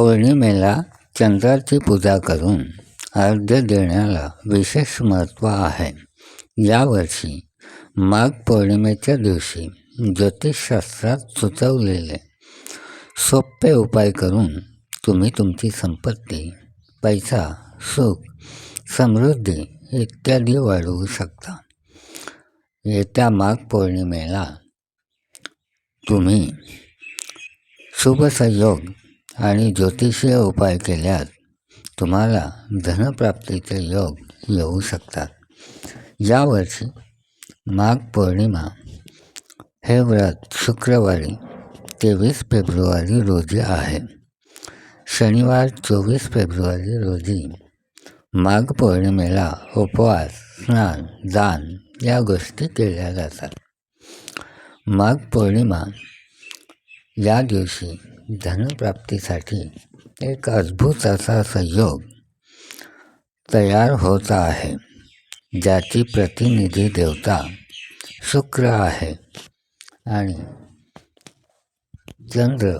पौर्णिमेला चंद्राची पूजा करून अर्घ्य देण्याला विशेष महत्त्व आहे. यावर्षी माघ पौर्णिमेच्या दिवशी ज्योतिषशास्त्रात सुचवलेले सोपे उपाय करून तुम्ही तुमची संपत्ती पैसा सुख समृद्धी इत्यादी वाढवू शकता. येत्या माघ पौर्णिमेला तुम्ही शुभसंयोग आणि ज्योतिषीय उपाय केल्यास तुम्हाला धनप्राप्तीचे योग येऊ शकतात. यावर्षी माघ पौर्णिमा हे व्रत शुक्रवारी तेवीस फेब्रुवारी रोजी आहे. शनिवार चोवीस फेब्रुवारी रोजी माघ पौर्णिमेला उपवास स्नान दान या गोष्टी केल्या जातात. माघ पौर्णिमा या दिवशी धनप्राप्तीसाठी एक अद्भुत असा संयोग तयार होत आहे ज्याची प्रतिनिधी देवता शुक्र आहे आणि चंद्र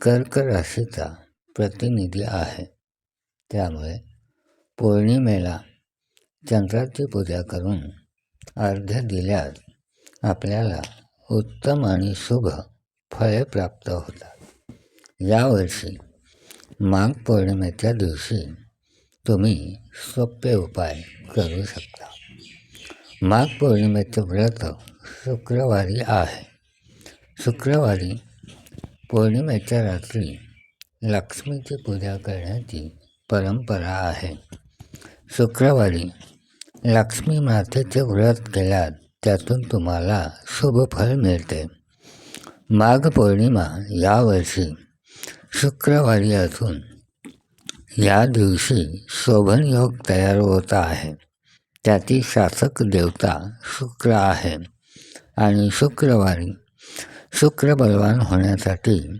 कर्क राशीचा प्रतिनिधी आहे. त्यामुळे पौर्णिमेला चंद्राची पूजा करून अर्ध दिल्यास आपल्याला उत्तम आणि शुभ फळे प्राप्त होतात. यावर्षी माघ पौर्णिमेच्या दिवशी तुम्ही सोपे उपाय करू शकता. माघ पौर्णिमेचं व्रत शुक्रवारी आहे. शुक्रवारी पौर्णिमेच्या रात्री लक्ष्मीची पूजा करण्याची परंपरा आहे. शुक्रवारी लक्ष्मी मातेचे व्रत केल्यात त्यातून तुम्हाला शुभ फळ मिळते. माघ पौर्णिमा यावर्षी शुक्रवारी असून या दिवशी शोभन योग तयार होत आहे. त्यातील शासक देवता शुक्र आहे आणि शुक्रवारी शुक्र बलवान होण्यासाठी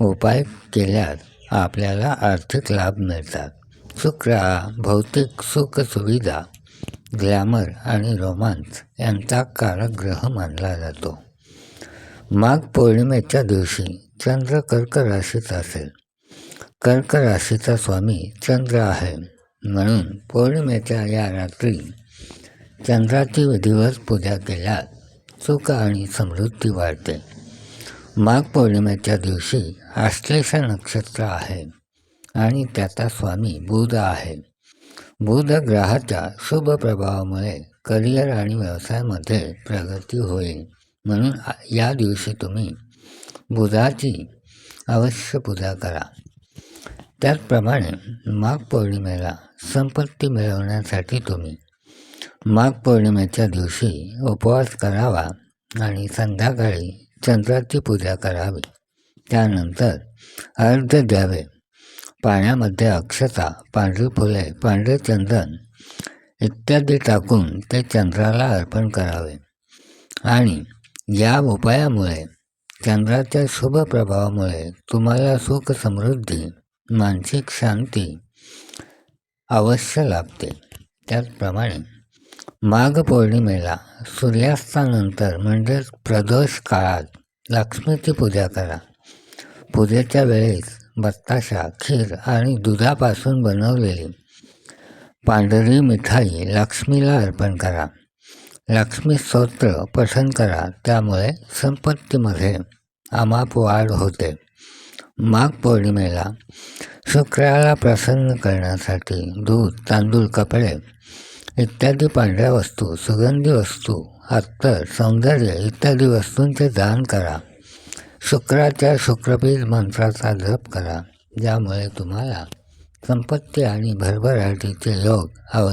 उपाय केल्यास आपल्याला आर्थिक लाभ मिळतात. शुक्र हा भौतिक सुखसुविधा ग्लॅमर आणि रोमांस यांचा कारक ग्रह मानला जातो. माघ पौर्णिमेच्या दिवशी चंद्र कर्क राशीत असेल. कर्क राशीचा स्वामी चंद्र आहे. म्हणून पौर्णिमेच्या या रात्री चंद्राची विधिवत पूजा केल्यास सुख आणि समृद्धी वाढते. माघ पौर्णिमेच्या दिवशी आश्लेषा नक्षत्र आहे आणि त्याचा स्वामी बुध आहे. बुध ग्रहाच्या शुभ प्रभावामुळे करिअर आणि व्यवसायामध्ये प्रगती होईल. म्हणून या दिवशी तुम्ही बुधाची अवश्य पूजा करा. त्याचप्रमाणे माघ पौर्णिमेला संपत्ती मिळवण्यासाठी तुम्ही माघ पौर्णिमेच्या दिवशी उपवास करावा आणि संध्याकाळी चंद्राची पूजा करावी. त्यानंतर अर्ध द्यावे. पाण्यामध्ये अक्षता पांढरी फुले पांढरे चंदन इत्यादी टाकून ते चंद्राला अर्पण करावे. आणि या उपायामुळे चंद्राच्या शुभ प्रभावामुळे तुम्हाला सुख समृद्धी मानसिक शांती अवश्य लाभते. त्याचप्रमाणे माघ पौर्णिमेला सूर्यास्तानंतर म्हणजेच प्रदोष काळात लक्ष्मीची पूजा करा. पूजेच्या वेळेस बत्ताशा खीर आणि दुधापासून बनवलेली पांढरी मिठाई लक्ष्मीला अर्पण करा. लक्ष्मी स्तोत्र पठन करा. त्यामुळे संपत्तीमध्ये अमाप वाढ होते. माघ पौर्णिमेला शुक्राला प्रसन्न करण्यासाठी दूध तांदूळ कपडे इत्यादी पांढऱ्या वस्तू सुगंधी वस्तू अत्तर सौंदर्य इत्यादी वस्तूंचे दान करा. शुक्राच्या शुक्रबीज मंत्राचा जप करा. ज्यामुळे तुम्हाला संपत्ती आणि भरभराटीचे योग आव